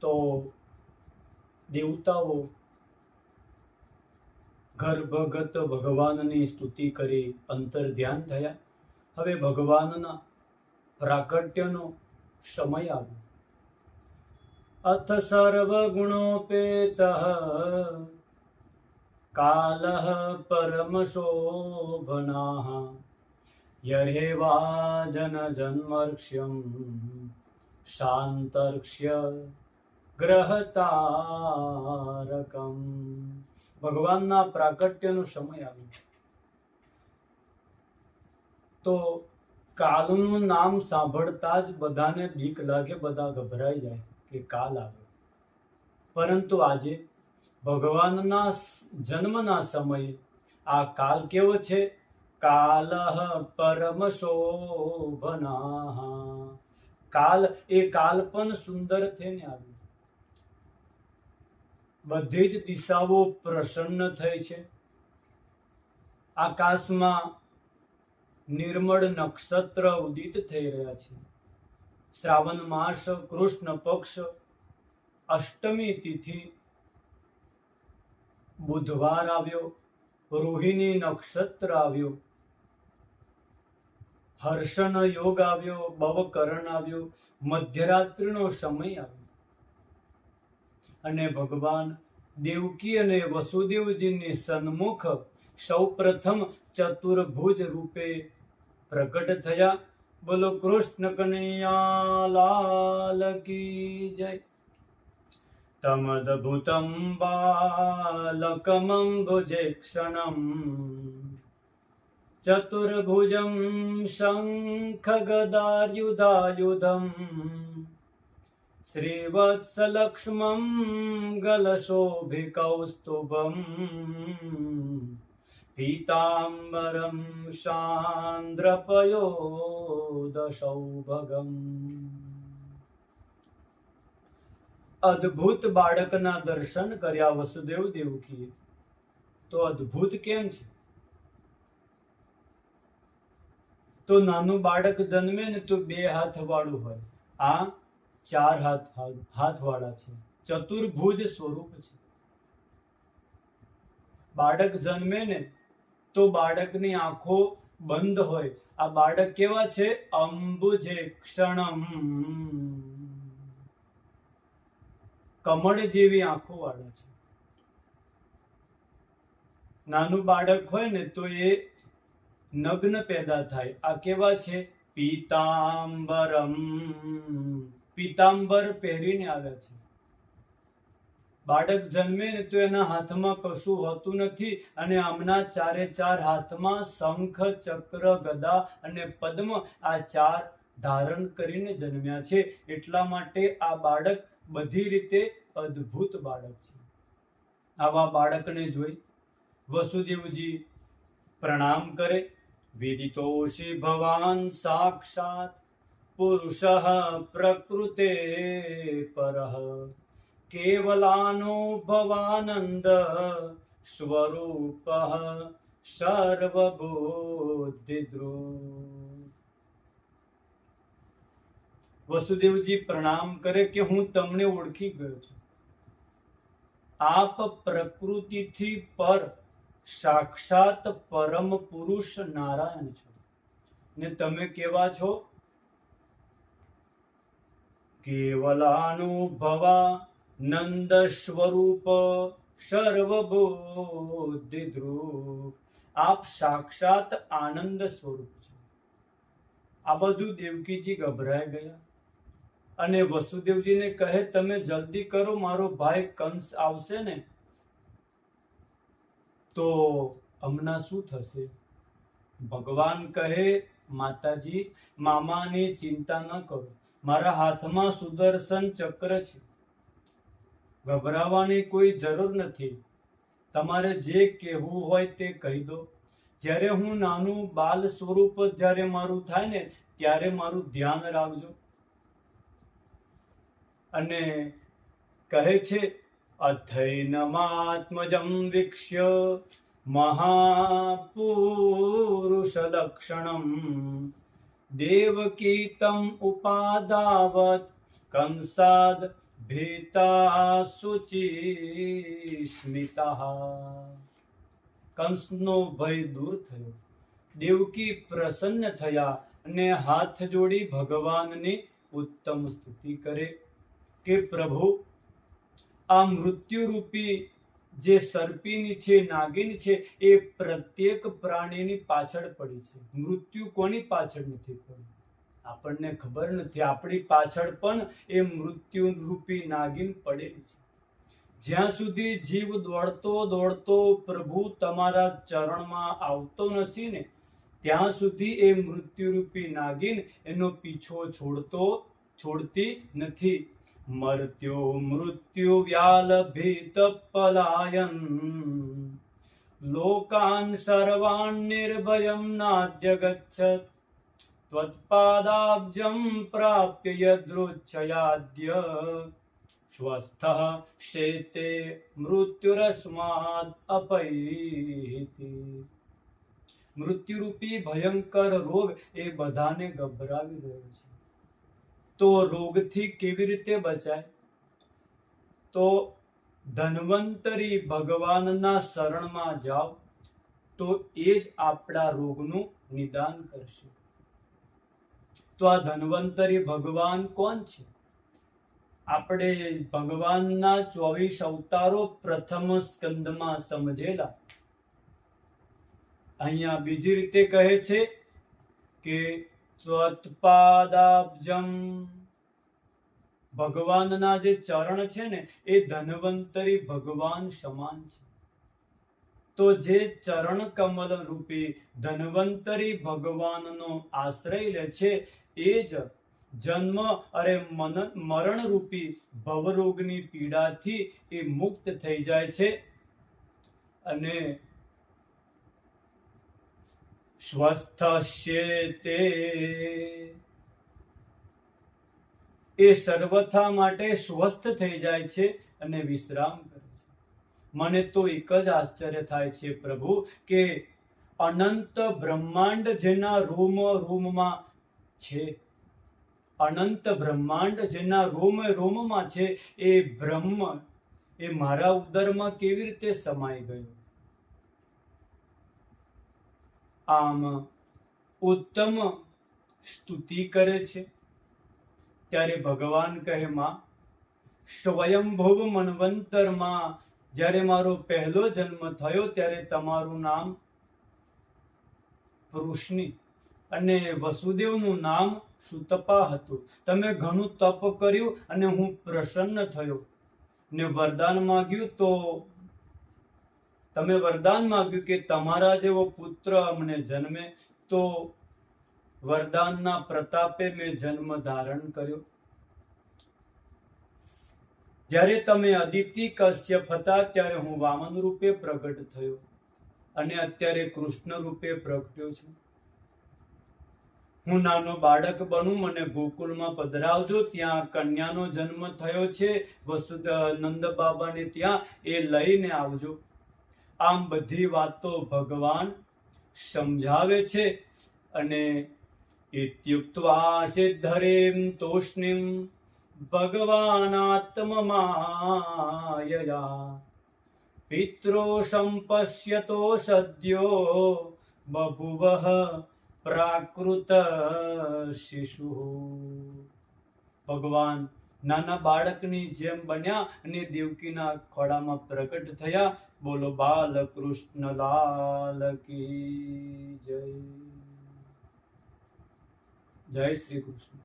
તો દેવતાઓ ગર્ભગત ભગવાનની સ્તુતિ કરી અંતર ધ્યાન થયા. હવે ભગવાનના પ્રાકટ્યનો સમય આવ્યો. અથ સર્વગુણોપેત કાલ પરમશોભના યર્હેવા જન જન્મર્ક્ષ્યમ શાંતર્ક્ષ્ય ગ્રહતારકમ ભગવાનના પ્રાકટ્યનો સમય આવ્યો તો કાલનું નામ સાંભળતા જ બધાને બીક લાગે, બધા ગભરાઈ જાય કે કાલ આવ્યો. પરંતુ આજે ભગવાનના જન્મના સમયે આ કાલ કેવો છે? કાલ પરમ શોભના. કાલ એ કાલ પણ સુંદર થઈને આવ્યું. બધી જ દિશાઓ પ્રસન્ન થઈ છે. આકાશમાં નિર્મળ નક્ષત્ર ઉદિત થઈ રહ્યા છે. શ્રાવણ માસ, કૃષ્ણ પક્ષ, અષ્ટમી તિથિ, બુધવાર આવ્યો, રોહિણી નક્ષત્ર આવ્યો, હર્ષણ યોગ આવ્યો, બવકરણ આવ્યો, મધ્યરાત્રિનો સમય આવ્યો. અને ભગવાન દેવકી અને વસુદેવજીની સન્મુખ સૌપ્રથમ ચતુર્ભુજ રૂપે પ્રગટ થયા. બોલો કૃષ્ણ કનૈયા લાલ કી જય. તમદભૂતમ બાલકમં ભુજે ક્ષણમ. ચતુર્ભુજમ શંખ ગદાયુધાયુધમ શ્રીવત્સલક્ષ્મં ગલશોભિકૌસ્તુભમ પીતાંબરમ શાન્દ્રપયોદશૌભગમ અદ્ભુત બાળકના દર્શન કર્યા વસુદેવ દેવકીએ તો અદ્ભુત કેમ છે તો નાનું બાળક જન્મે ને તો બે હાથ વાળું હોય। આ ચાર હાથ હાથવાળા છે. ચતુર્ભુજ સ્વરૂપ છે. બાળક જન્મે ને તો બાળકની આંખો બંધ હોય. આ બાળક કેવા છે? અંબુજે ક્ષણમ. કમળ જેવી આંખો વાળા છે. નાનું બાળક હોય ને તો એ નગ્ન પેદા થાય. આ કેવા છે? પીતાંબરમ. પીતાંબર પહેરીને આવ્યા છે. બાળક જન્મે ને તો એના હાથમાં કશું હોતું નથી અને આમના ચારે ચાર હાથમાં શંખ, ચક્ર, ગદા અને પદ્મ આ ચાર ધારણ કરીને જન્મ્યા છે. એટલા માટે આ બાળક બધી રીતે અદ્ભુત બાળક છે. આવા બાળકને જોઈ વસુદેવજી પ્રણામ કરે. વિદિતોષિ ભવાન સાક્ષાત પુરુષ પ્રકૃતે પરઃ કેવલાનુભવાનંદ સ્વરૂપ સર્વબુદ્ધિદ્રુપ વસુદેવજી પ્રણામ કરે કે હું તમને ઓળખી ગયો છું આપ પ્રકૃતિથી પર સાક્ષાત પરમ પુરુષ નારાયણ છો ને તમે કેવા છો કેવલાનુભવા નંદ સ્વરૂપ સર્વબુદ્ધિ ધ્રુવ આપ સાક્ષાત આનંદ સ્વરૂપ છો આ બાજુ દેવકીજી ગભરાઈ ગયા અને વસુદેવજીને કહે, તમે જલ્દી કરો, મારો ભાઈ કંસ આવશે ને, તો હમણાં શું થશે? ભગવાન કહે, માતાજી, મામાની ચિંતા ન કરો. મારા હાથમાં સુદર્શન ચક્ર છે. ગભરાવાની કોઈ જરૂર નથી. તમારે જે કહેવું હોય તે કહી દો. જ્યારે હું નાનું બાલ સ્વરૂપ જ્યારે મારું થાય ને, ત્યારે મારું ધ્યાન રાખજો. અને કહે છે અથૈનમાત્મજમ મહાપુરુષ મહાપુરુષલક્ષણમ તમ ઉપાદાવત કંસાદ ભીતા શુચિ સ્મિતા કંસનો ભય દૂર થયો દેવકી પ્રસન્ન થયા અને હાથ જોડી ભગવાનની ઉત્તમ સ્તુતિ કરે કે પ્રભુ આ મૃત્યુરૂપી જે સર્પીની છે, નાગિન છે, એ પ્રત્યેક પ્રાણીની પાછળ પડી છે. મૃત્યુ કોની પાછળ નથી પડ્યું આપણને ખબર નથી. આપણી પાછળ પણ એ મૃત્યુરૂપી નાગિન પડેલી છે. જ્યાં સુધી જીવ દોડતો દોડતો પ્રભુ તમારા ચરણમાં આવતો નથી ને, ત્યાં સુધી એ મૃત્યુરૂપી નાગિન એનો પીછો છોડતો, છોડતી નથી. મર્ત્યો મૃત્યુ વ્યાલ ભીત પલાયન લોકાન સર્વાન નિર્ભયમ નાદ્ય ત્વત્પાદાબ્જમ પ્રાપ્ય યદૃચ્છયાદ્ય સ્વસ્થઃ શેતે મૃત્યુરસ્માદ અપૈતિ મૃત્યુરૂપી ભયંકર રોગ એ બધાને ગભરાવી રહ્યો છે તો રોગથી કેવી રીતે બચાય? તો ધન્વંતરી ભગવાનના શરણમાં જાઓ, તો એ જ આપણા રોગનું નિદાન કરશે. તો આ ધન્વંતરી ભગવાન કોણ છે? આપણે ભગવાનના ચોવીસ અવતારો પ્રથમ સ્કંદમાં સમજેલા. અહીંયા બીજી રીતે કહે છે કે ત્વત્પાદાબ્જમ ભગવાનના જે ચરણ છે ને એ ધનવંતરી ભગવાન સમાન છે તો જે ચરણ કમલ રૂપી ધનવંતરી ભગવાનનો આશ્રય લે છે એ જ જન્મ અરે મન મરણ રૂપી ભવરોગની પીડાથી એ મુક્ત થઈ જાય છે અને સ્વસ્થશ્યેતે એ સર્વથા માટે સ્વસ્થ થઈ જાય છે અને વિશ્રામ કરે છે. મને તો એક જ આશ્ચર્ય થાય છે, પ્રભુ, કે અનંત બ્રહ્માંડ જેના રૂમ રૂમમાં છે. અનંત બ્રહ્માંડ જેના રોમ રોમમાં છે, એ બ્રહ્મ, એ મારા ઉદરમાં કેવી રીતે સમાઈ ગયો? આમ ઉત્તમ સ્તુતિ કરે છે. ત્યારે ભગવાન કહે, માં, સ્વયંભુવ મનવંતરમાં જ્યારે મારો પહેલો જન્મ થયો ત્યારે તમારું નામ પૃષ્ણી અને વસુદેવનું નામ સુતપા હતું. તમે ઘણું તપ કર્યું અને હું પ્રસન્ન થયો ને વરદાન માંગ્યું તો તમે વરદાન માગ્યું કે તમારા જેવો પુત્ર અમને જન્મે, તો વરદાનના પ્રતાપે મેં જન્મ ધારણ કર્યો. જ્યારે તમે અદિતિ કશ્યપ હતા, ત્યારે હું વામન રૂપે પ્રગટ થયો અને અત્યારે કૃષ્ણ રૂપે પ્રગટ્યો છું. હું નાનો બાળક બનું, મને ગોકુલમાં પધરાવજો, ત્યાં કન્યાનો જન્મ થયો છે વસુદ નંદ બાબાને ત્યાં એ લઈને આવજો. આમ બધી વાતો ભગવાન સમજાવે છે અને ઇત્યુક્ત્વા સિદ્ધરેમ તોષ્ણિમ ભગવાનાત્મમાયયા પિત્રો સંપશ્યતો સદ્યો બભુવઃ પ્રાકૃત શિશુ. ભગવાન નાના બાળકની જેમ બન્યા અને દેવકીના ખોળામાં પ્રકટ થયા. બોલો બાલકૃષ્ણ લાલ કી જય. જય શ્રી કૃષ્ણ.